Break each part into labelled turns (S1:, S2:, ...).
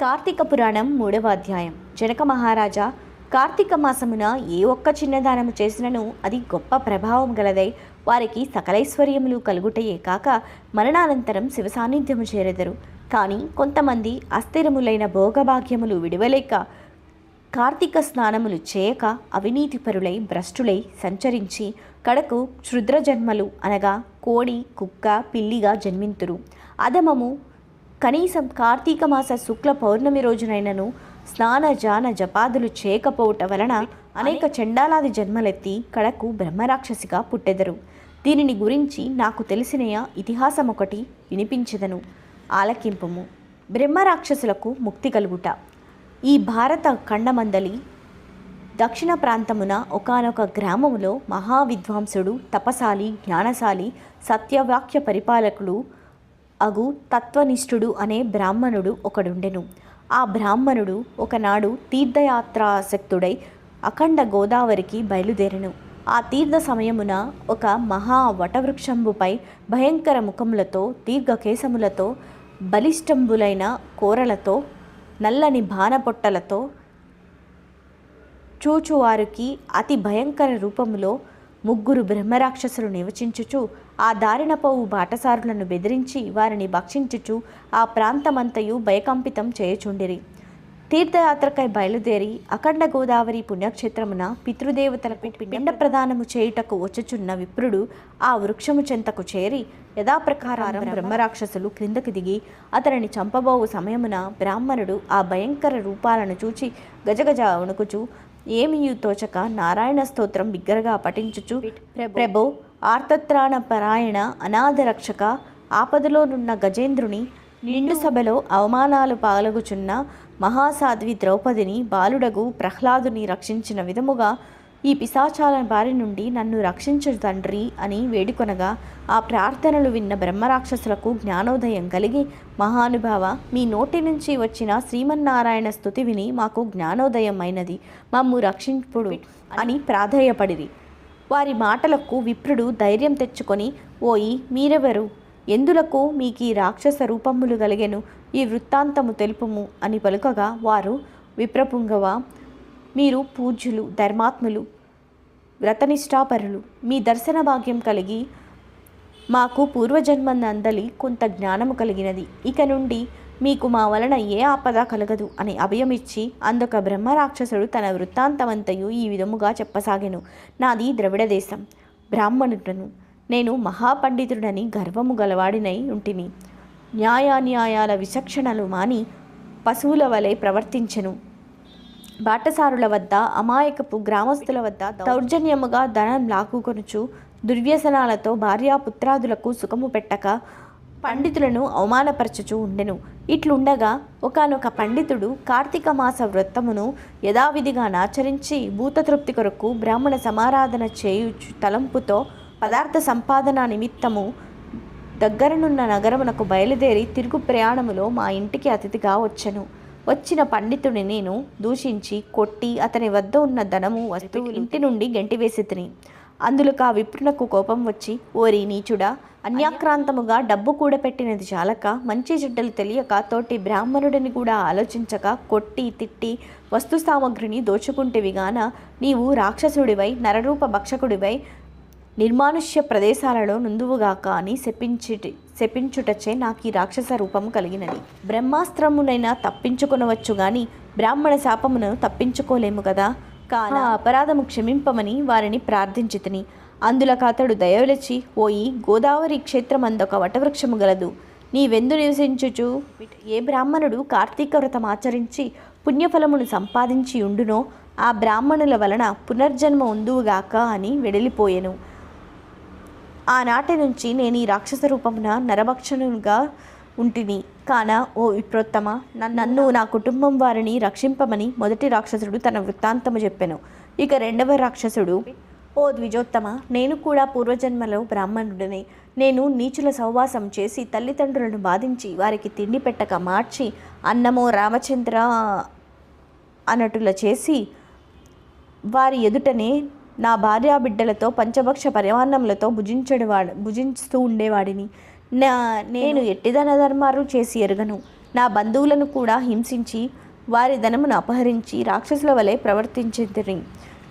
S1: కార్తీక పురాణం మూడవ అధ్యాయం. జనక మహారాజా కార్తీక మాసమున ఏ ఒక్క చిన్నదానము చేసినను అది గొప్ప ప్రభావం గలదై వారికి సకలైశ్వర్యములు కలుగుటయే కాక మరణానంతరం శివ సాన్నిధ్యము చేరెదరు. కానీ కొంతమంది అస్థిరములైన భోగభాగ్యములు విడవలేక కార్తీక స్నానములు చేయక అవినీతిపరులై భ్రష్టులై సంచరించి కడకు క్షుద్ర జన్మలు అనగా కోడి కుక్క పిల్లిగా జన్మింతురు. అధమము కనీసం కార్తీక మాస శుక్ల పౌర్ణమి రోజునైనను స్నాన జాన జపాదులు చేయకపోవటం వలన అనేక చండాలాది జన్మలెత్తి కడకు బ్రహ్మరాక్షసిగా పుట్టెదరు. దీనిని గురించి నాకు తెలిసిన ఇతిహాసం ఒకటి వినిపించదను. ఆలకింపము. బ్రహ్మరాక్షసులకు ముక్తి కలుగుట. ఈ భారత ఖండమందలి దక్షిణ ప్రాంతమున ఒకానొక గ్రామములో మహావిద్వాంసుడు తపశాలి జ్ఞానశాలి సత్యవాక్య పరిపాలకుడు అగు తత్వనిష్ఠుడు అనే బ్రాహ్మణుడు ఒకడుండెను. ఆ బ్రాహ్మణుడు ఒకనాడు తీర్థయాత్రాసక్తుడై అఖండ గోదావరికి బయలుదేరెను. ఆ తీర్థ సమయమున ఒక మహా వటవృక్షంబుపై భయంకర ముఖములతో దీర్ఘకేశములతో బలిష్టంబులైన కోరలతో నల్లని బాణపొట్టలతో చూచువారికి అతి భయంకర రూపములో ముగ్గురు బ్రహ్మరాక్షసులు నివసించుచు ఆ దారిన పోవు బాటసారులను బెదిరించి వారిని భక్షించుచు ఆ ప్రాంతమంతయు భయకంపితం చేయుచుండిరి. తీర్థయాత్రకై బయలుదేరి అఖండ గోదావరి పుణ్యక్షేత్రమున పితృదేవతలకు పిండ ప్రదానము చేయుటకు వచ్చుచున్న విప్రుడు ఆ వృక్షము చెంతకు చేరి యథాప్రకారం బ్రహ్మరాక్షసులు క్రిందకి దిగి అతనిని చంపబోవు సమయమున బ్రాహ్మణుడు ఆ భయంకర రూపాలను చూచి గజగజ వణుకుచు ఏమియు తోచక నారాయణ స్తోత్రం బిగ్గరగా పఠించుచు. ప్రభో. ఆర్తత్రాణ పరాయణ అనాథ రక్షక ఆపదలోనున్న గజేంద్రుని నిండు సభలో అవమానాలు పాలగుచున్న మహాసాధ్వి ద్రౌపదిని బాలుడగు ప్రహ్లాదుని రక్షించిన విధముగా ఈ పిశాచాల బారి నుండి నన్ను రక్షించు తండ్రి అని వేడుకొనగా ఆ ప్రార్థనలు విన్న బ్రహ్మరాక్షసులకు జ్ఞానోదయం కలిగి మహానుభావ మీ నోటి నుంచి వచ్చిన శ్రీమన్నారాయణ స్తుతి విని మాకు జ్ఞానోదయం అయినది మమ్ము రక్షింపుడు అని ప్రాధేయపడిరి. వారి మాటలకు విప్రుడు ధైర్యం తెచ్చుకొని ఓయి మీరెవరు? ఎందులకు మీకీ రాక్షస రూపములు కలిగెను? ఈ వృత్తాంతము తెలుపుము అని పలుకగా వారు విప్రపుంగవ మీరు పూజ్యులు ధర్మాత్ములు వ్రతనిష్టాపరులు మీ దర్శన భాగ్యం కలిగి మాకు పూర్వజన్మనందలి కొంత జ్ఞానము కలిగినది. ఇక నుండి మీకు మా వలన ఏ ఆపద కలగదు అని అభయమిచ్చి అందుక బ్రహ్మరాక్షసుడు తన వృత్తాంతమంతయు ఈ విధముగా చెప్పసాగెను. నాది ద్రవిడ దేశం బ్రాహ్మణుడను. నేను మహాపండితుడని గర్వము గలవాడినై ఉంటిని న్యాయాన్యాయాల విచక్షణలు మాని పశువుల వలె ప్రవర్తించెను. బాటసారుల వద్ద అమాయకపు గ్రామస్తుల వద్ద దౌర్జన్యముగా ధనం లాక్కుకొనుచు దుర్వ్యసనాలతో భార్యాపుత్రాదులకు సుఖము పెట్టక పండితులను అవమానపరచుచూ ఉండెను. ఇట్లుండగా ఒకానొక పండితుడు కార్తీక మాస వ్రతమును యథావిధిగా నాచరించి భూతతృప్తి కొరకు బ్రాహ్మణ సమారాధన చేయుచు తలంపుతో పదార్థ సంపాదన నిమిత్తము దగ్గరనున్న నగరమునకు బయలుదేరి తిరుగు ప్రయాణములో మా ఇంటికి అతిథిగా వచ్చెను. వచ్చిన పండితుడిని నేను దూషించి కొట్టి అతని వద్ద ఉన్న ధనము వస్తువు ఇంటి నుండి గెంటివేసి తిని అందులోకి ఆ విప్రునకు కోపం వచ్చి ఓరి నీచుడా అన్యాక్రాంతముగా డబ్బు కూడబెట్టినది చాలక మంచి చెడ్డలు తెలియక తోటి బ్రాహ్మణుడిని కూడా ఆలోచించక కొట్టి తిట్టి వస్తు సామగ్రిని దోచుకుంటేవి గాన నీవు రాక్షసుడివై నరరూప భక్షకుడివై నిర్మానుష్య ప్రదేశాలలో నుందువుగాక అని శపించుటి. శపించుటచే నాకు ఈ రాక్షస రూపము కలిగినది. బ్రహ్మాస్త్రమునైనా తప్పించుకొనవచ్చు గాని బ్రాహ్మణ శాపమును తప్పించుకోలేము కదా? కాన అపరాధము క్షమింపమని వారిని ప్రార్థించితిని. అందులకు అతడు దయవలచి ఓయి గోదావరి క్షేత్రమందొక వటవృక్షము గలదు. నీవెందు నివసించుచు? ఏ బ్రాహ్మణుడు కార్తీక వ్రతం ఆచరించి పుణ్యఫలమును సంపాదించి ఉండునో ఆ బ్రాహ్మణుల వలన పునర్జన్మ ఉందువుగాక అని వెడలిపోయెను. ఆనాటి నుంచి నేను ఈ రాక్షస రూపమున నరభక్షణునిగా ఉంటిని. కాన ఓ విప్రోత్తమ నన్ను- నన్ను నా కుటుంబం వారిని రక్షింపమని మొదటి రాక్షసుడు తన వృత్తాంతము చెప్పాను. ఇక రెండవ రాక్షసుడు ఓ ద్విజోత్తమ నేను కూడా పూర్వజన్మలో బ్రాహ్మణుడిని. నేను నీచుల సహవాసం చేసి తల్లిదండ్రులను బాధించి వారికి తిండి పెట్టక మార్చి అన్నమో రామచంద్ర అన్నట్టుల చేసి వారి ఎదుటనే నా భార్యా బిడ్డలతో పంచభక్ష పరిమాణములతో భుజించడవాడు భుజిస్తూ ఉండేవాడిని. నా నేను ఎట్టిదన ధర్మాలు చేసి ఎరగను. నా బంధువులను కూడా హింసించి వారి ధనమును అపహరించి రాక్షసుల వలె ప్రవర్తించింది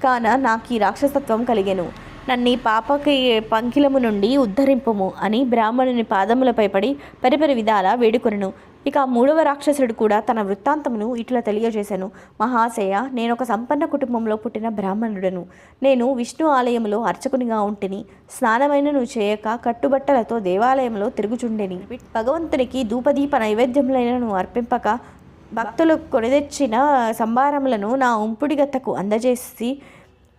S1: కాన నాకు ఈ రాక్షసత్వం కలిగెను. నన్ను పాపకి పంకిలము నుండి ఉద్ధరింపుము అని బ్రాహ్మణుని పాదములపై పడి పరిపరి విధాల వేడుకొనను. ఇక మూడవ రాక్షసుడు కూడా తన వృత్తాంతమును ఇట్లా తెలియజేశాను. మహాశయ నేను ఒక సంపన్న కుటుంబంలో పుట్టిన బ్రాహ్మణుడను. నేను విష్ణు ఆలయంలో అర్చకునిగా ఉంటిని. స్నానమైనను చేయక కట్టుబట్టలతో దేవాలయంలో తిరుగుచుండెని. భగవంతునికి ధూపదీప నైవేద్యములైనను అర్పింపక భక్తులు కొనిదెచ్చిన సంభారములను నా ఉంపుడిగత్తకు అందజేసి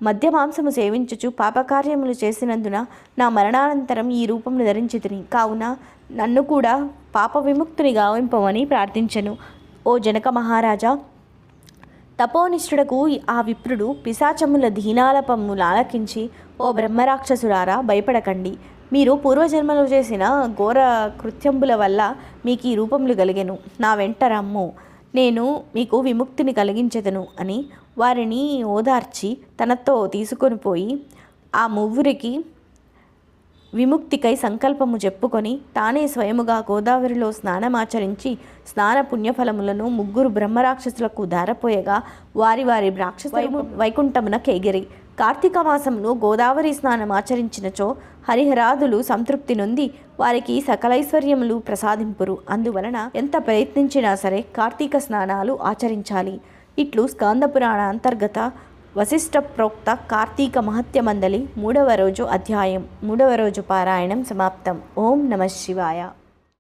S1: మద్య మాంసము సేవించుచు పాపకార్యములు చేసినందున నా మరణానంతరం ఈ రూపమును ధరించితిని కావున నన్ను కూడా పాప విముక్తుని గావింపమని ప్రార్థించెను. ఓ జనక మహారాజా తపోనిష్ఠుడకు ఆ విప్రుడు పిశాచముల దీనాలపము లాలకించి ఓ బ్రహ్మరాక్షసుడారా భయపడకండి. మీరు పూర్వజన్మలో చేసిన ఘోర కృత్యంబుల వల్ల మీకు ఈ రూపములు కలిగెను నా వెంట రమ్ము. నేను మీకు విముక్తిని కలిగించెదను అని వారిని ఓదార్చి తనతో తీసుకొని పోయి ఆ ముగ్గురికి విముక్తికై సంకల్పము చెప్పుకొని తానే స్వయముగా గోదావరిలో స్నానమాచరించి స్నాన పుణ్యఫలములను ముగ్గురు బ్రహ్మరాక్షసులకు ధారపోయగా వారి వారి రాక్షస వైకుంఠమున కేగిరి. కార్తీక మాసంలో గోదావరి స్నానం ఆచరించినచో హరిహరాదులు సంతృప్తి నొంది వారికి సకలైశ్వర్యములు ప్రసాదింపురు. అందువలన ఎంత ప్రయత్నించినా సరే కార్తీక స్నానాలు ఆచరించాలి. ఇట్లు స్కాందపురాణ అంతర్గత వశిష్ఠ ప్రోక్త కార్తీక మహత్య మందలి మూడవ రోజు అధ్యాయం మూడవ రోజు పారాయణం సమాప్తం. ఓం నమ శివాయ.